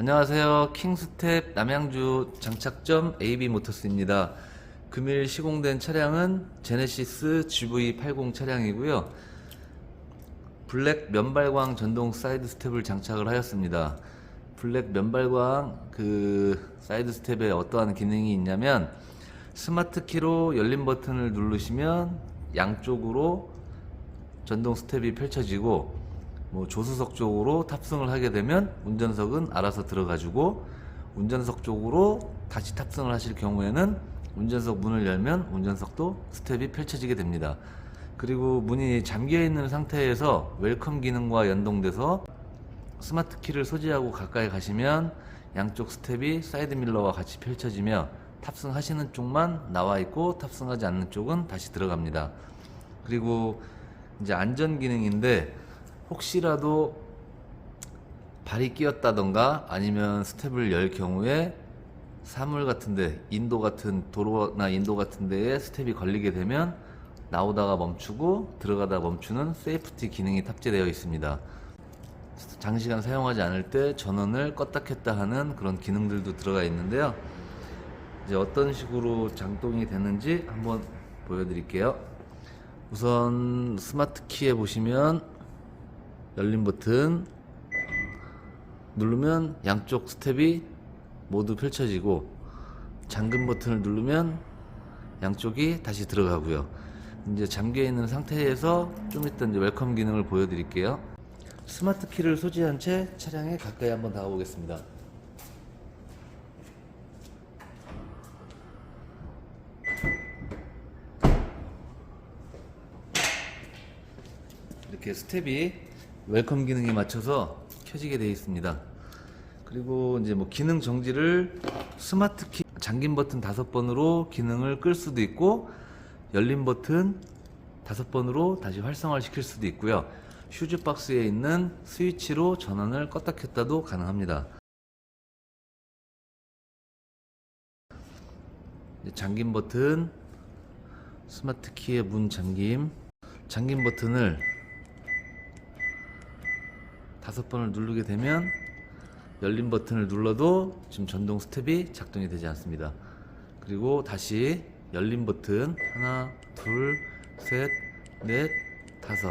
안녕하세요. 킹스텝 남양주 장착점 AB모터스입니다. 금일 시공된 차량은 제네시스 GV80 차량이고요. 블랙 면발광 전동 사이드 스텝을 장착을 하였습니다. 블랙 면발광 그 사이드 스텝에 어떠한 기능이 있냐면 스마트 키로 열린 버튼을 누르시면 양쪽으로 전동 스텝이 펼쳐지고 뭐 조수석 쪽으로 탑승을 하게 되면 운전석은 알아서 들어가지고 운전석 쪽으로 다시 탑승을 하실 경우에는 운전석 문을 열면 운전석도 스텝이 펼쳐지게 됩니다. 그리고 문이 잠겨 있는 상태에서 웰컴 기능과 연동돼서 스마트 키를 소지하고 가까이 가시면 양쪽 스텝이 사이드 밀러와 같이 펼쳐지며 탑승하시는 쪽만 나와 있고 탑승하지 않는 쪽은 다시 들어갑니다. 그리고 이제 안전 기능인데 혹시라도 발이 끼었다던가 아니면 스텝을 열 경우에 사물 같은데 인도 같은 도로나 인도 같은 데에 스텝이 걸리게 되면 나오다가 멈추고 들어가다 멈추는 세이프티 기능이 탑재되어 있습니다. 장시간 사용하지 않을 때 전원을 껐다 켰다 하는 그런 기능들도 들어가 있는데요. 이제 어떤 식으로 장동이 되는지 한번 보여드릴게요. 우선 스마트 키에 보시면 열린 버튼 누르면 양쪽 스텝이 모두 펼쳐지고 잠금 버튼을 누르면 양쪽이 다시 들어가고요. 이제 잠겨 있는 상태에서 좀 이따 이제 웰컴 기능을 보여드릴게요. 스마트 키를 소지한 채 차량에 가까이 한번 다가보겠습니다. 이렇게 스텝이 웰컴 기능에 맞춰서 켜지게 되어 있습니다. 그리고 이제 뭐 기능 정지를 스마트 키 잠긴 버튼 다섯 번으로 기능을 끌 수도 있고 열린 버튼 다섯 번으로 다시 활성화를 시킬 수도 있고요. 휴즈 박스에 있는 스위치로 전원을 껐다 켰다도 가능합니다. 잠긴 버튼 스마트 키의 문 잠김 잠긴 버튼을 다섯 번을 누르게 되면 열린 버튼을 눌러도 지금 전동 스텝이 작동이 되지 않습니다. 그리고 다시 열린 버튼 하나, 둘, 셋, 넷, 다섯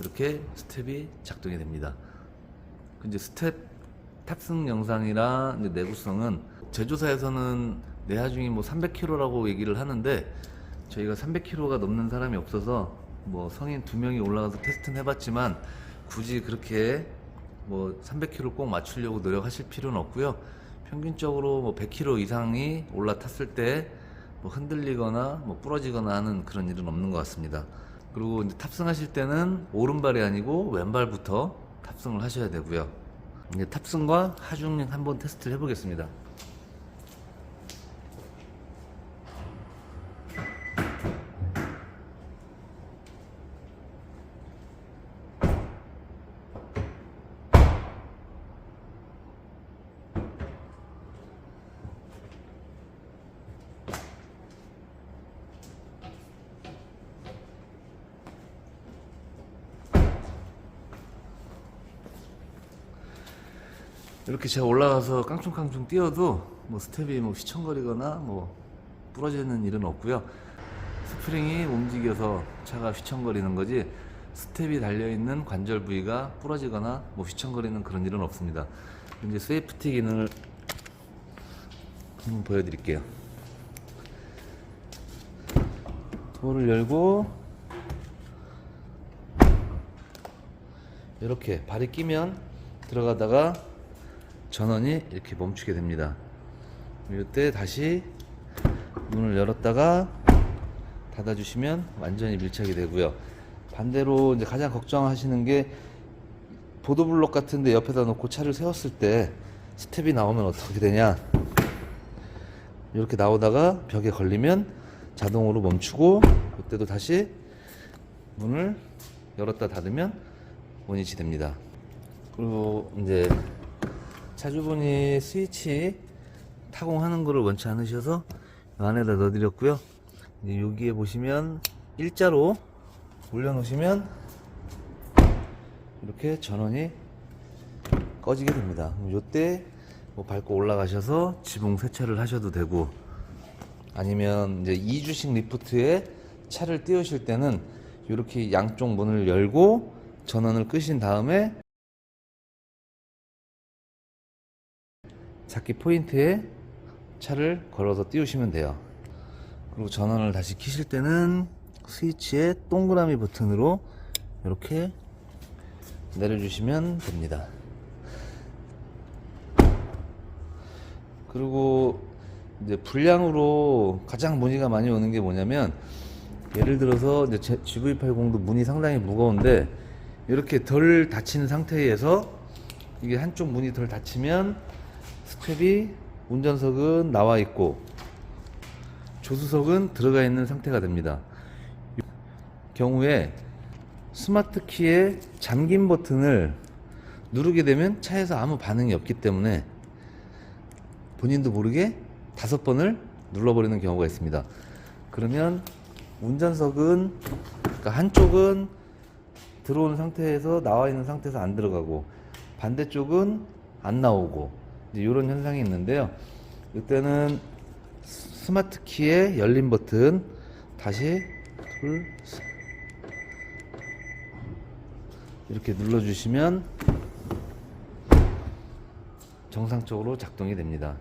이렇게 스텝이 작동이 됩니다. 그 이제 스텝 탑승 영상이랑 내구성은 제조사에서는 내하 중이 뭐 300km라고 얘기를 하는데 저희가 300km가 넘는 사람이 없어서 뭐 성인 두 명이 올라가서 테스트는 해봤지만 굳이 그렇게 뭐 300km 꼭 맞추려고 노력하실 필요는 없고요. 평균적으로 뭐 100km 이상이 올라탔을 때 뭐 흔들리거나 뭐 부러지거나 하는 그런 일은 없는 것 같습니다. 그리고 이제 탑승하실 때는 오른발이 아니고 왼발부터 탑승을 하셔야 되고요. 이제 탑승과 하중력 한번 테스트를 해보겠습니다. 이렇게 제가 올라가서 깡충깡충 뛰어도 뭐 스텝이 뭐 휘청거리거나 뭐 부러지는 일은 없고요. 스프링이 움직여서 차가 휘청거리는 거지 스텝이 달려 있는 관절 부위가 부러지거나 뭐 휘청거리는 그런 일은 없습니다. 이제 세이프티 기능을 한번 보여드릴게요. 도어를 열고 이렇게 발이 끼면 들어가다가 전원이 이렇게 멈추게 됩니다. 이때 다시 문을 열었다가 닫아주시면 완전히 밀착이 되고요. 반대로 이제 가장 걱정하시는 게 보도블록 같은데 옆에다 놓고 차를 세웠을 때 스텝이 나오면 어떻게 되냐? 이렇게 나오다가 벽에 걸리면 자동으로 멈추고 그때도 다시 문을 열었다 닫으면 원위치 됩니다. 그리고 이제 차주분이 스위치 타공하는 거를 원치 않으셔서 이 안에다 넣어드렸고요. 여기에 보시면 일자로 올려놓으시면 이렇게 전원이 꺼지게 됩니다. 요때 뭐 밟고 올라가셔서 지붕 세차를 하셔도 되고 아니면 이제 이주식 리프트에 차를 띄우실 때는 이렇게 양쪽 문을 열고 전원을 끄신 다음에 잡기 포인트에 차를 걸어서 띄우시면 돼요. 그리고 전원을 다시 켜실 때는 스위치의 동그라미 버튼으로 이렇게 내려주시면 됩니다. 그리고 이제 불량으로 가장 문의가 많이 오는 게 뭐냐면 예를 들어서 이제 제- GV80도 문이 상당히 무거운데 이렇게 덜 닫힌 상태에서 이게 한쪽 문이 덜 닫히면 스텝이 운전석은 나와 있고 조수석은 들어가 있는 상태가 됩니다. 경우에 스마트 키의 잠김 버튼을 누르게 되면 차에서 아무 반응이 없기 때문에 본인도 모르게 다섯 번을 눌러버리는 경우가 있습니다. 그러면 운전석은 그러니까 한쪽은 들어오는 상태에서 나와 있는 상태에서 안 들어가고 반대쪽은 안 나오고 이런 현상이 있는데요. 이때는 스마트 키의 열림 버튼 다시 둘 셋. 이렇게 눌러주시면 정상적으로 작동이 됩니다.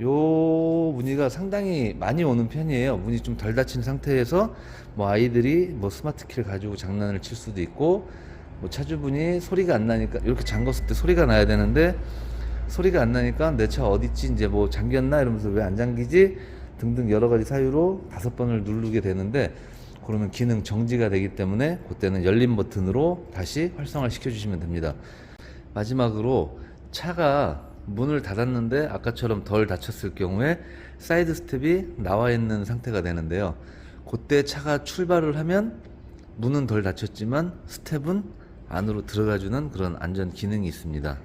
요 문의가 상당히 많이 오는 편이에요. 문이 좀 덜 닫힌 상태에서 뭐 아이들이 뭐 스마트 키를 가지고 장난을 칠 수도 있고 뭐 차주분이 소리가 안 나니까 이렇게 잠궜을 때 소리가 나야 되는데 소리가 안 나니까 내 차 어딨지 이제 뭐 잠겼나 이러면서 왜 안 잠기지 등등 여러 가지 사유로 다섯 번을 누르게 되는데 그러면 기능 정지가 되기 때문에 그때는 열림 버튼으로 다시 활성화 시켜 주시면 됩니다. 마지막으로 차가 문을 닫았는데 아까처럼 덜 닫혔을 경우에 사이드 스텝이 나와 있는 상태가 되는데요. 그때 차가 출발을 하면 문은 덜 닫혔지만 스텝은 안으로 들어가주는 그런 안전 기능이 있습니다.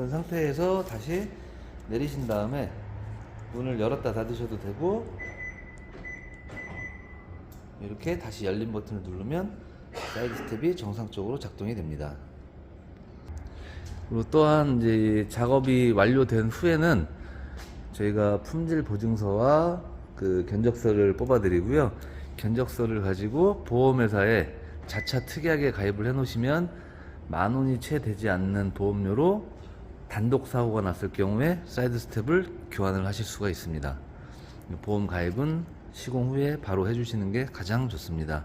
이런 상태에서 다시 내리신 다음에 문을 열었다 닫으셔도 되고 이렇게 다시 열린 버튼을 누르면 사이드 스텝이 정상적으로 작동이 됩니다. 그리고 또한 이제 작업이 완료된 후에는 저희가 품질 보증서와 그 견적서를 뽑아드리고요. 견적서를 가지고 보험회사에 자차 특약에 가입을 해놓으시면 만 원이 채 되지 않는 보험료로 단독 사고가 났을 경우에 사이드 스텝을 교환을 하실 수가 있습니다. 보험 가입은 시공 후에 바로 해주시는 게 가장 좋습니다.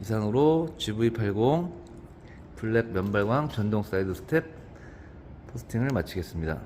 이상으로 GV80 블랙 면발광 전동 사이드 스텝 포스팅을 마치겠습니다.